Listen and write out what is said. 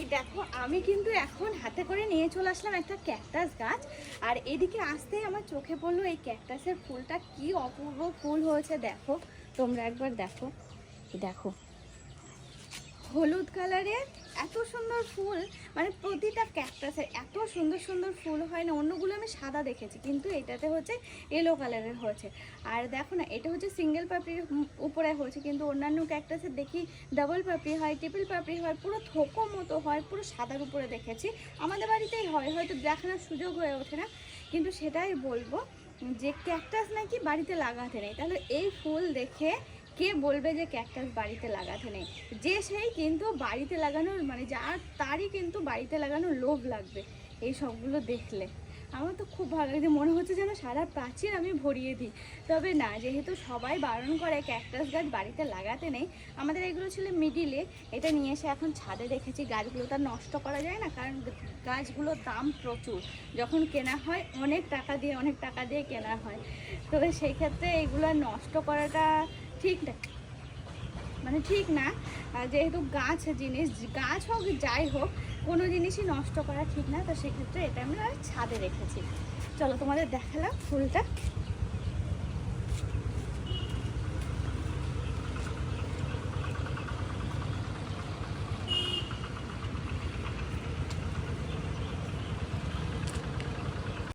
এই দেখো, আমি কিন্তু এখন হাতে করে নিয়ে চলে আসলাম একটা ক্যাকটাস গাছ। আর এদিকে আসতেই আমার চোখে পড়ল এই ক্যাকটাসের ফুলটা কি অপূর্ব ফুল হয়েছে, দেখো। তোমরা একবার দেখো। দেখো, হলুদ কালারের এত সুন্দর ফুল মানে প্রতিটা ক্যাকটাসের এত সুন্দর সুন্দর ফুল হয় না, অন্যগুলো আমি সাদা দেখেছি, কিন্তু এটাতে হচ্ছে এলো কালারের হয়েছে। আর দেখো না, এটা হচ্ছে সিঙ্গেল পাপড়ির উপরে হয়েছে, কিন্তু অন্যান্য ক্যাকটাসের দেখি ডাবল পাপড়ি হয় ট্রিপল পাপড়ি হয়, পুরো থোকো মতো হয়, পুরো সাদার উপরে দেখেছি। আমাদের বাড়িতেই হয়, হয়তো দেখানোর সুযোগ হয়ে ওঠে না, কিন্তু সেটাই বলব যে ক্যাকটাস নাকি বাড়িতে লাগাতে নেই। তাহলে এই ফুল দেখে কে বলবে যে ক্যাকটাস বাড়িতে লাগাতে নেই? যে সেই কিন্তু বাড়িতে লাগানোর মানে যার তারই কিন্তু বাড়িতে লাগানোর লোভ লাগবে। এই সবগুলো দেখলে। আমার তো খুব ভালো লাগে। মনে হচ্ছে যেন সারা প্রাচীর আমি ভরিয়ে দিই। তবে না, যেহেতু সবাই বারণ করে ক্যাকটাস গাছ বাড়িতে লাগাতে নেই, আমাদের এগুলো ছিল মিডিলে এটা নিয়ে এসে এখন ছাদে রেখেছি গাছগুলো তার নষ্ট করা যায় না, কারণ গাছগুলোর দাম প্রচুর। যখন কেনা হয়, অনেক টাকা দিয়ে, অনেক টাকা দিয়ে কেনা হয়। তো সেই ক্ষেত্রে এগুলো নষ্ট করাটা ঠিক না মানে ঠিক না। যেহেতু গাছ জিনিস, গাছ হোক, যাই হোক, কোনো জিনিসই নষ্ট করা ঠিক না। তো সেক্ষেত্রে এটা আমরা ছাদে রেখেছি। চলো তোমাদের দেখালাম ফুলটা।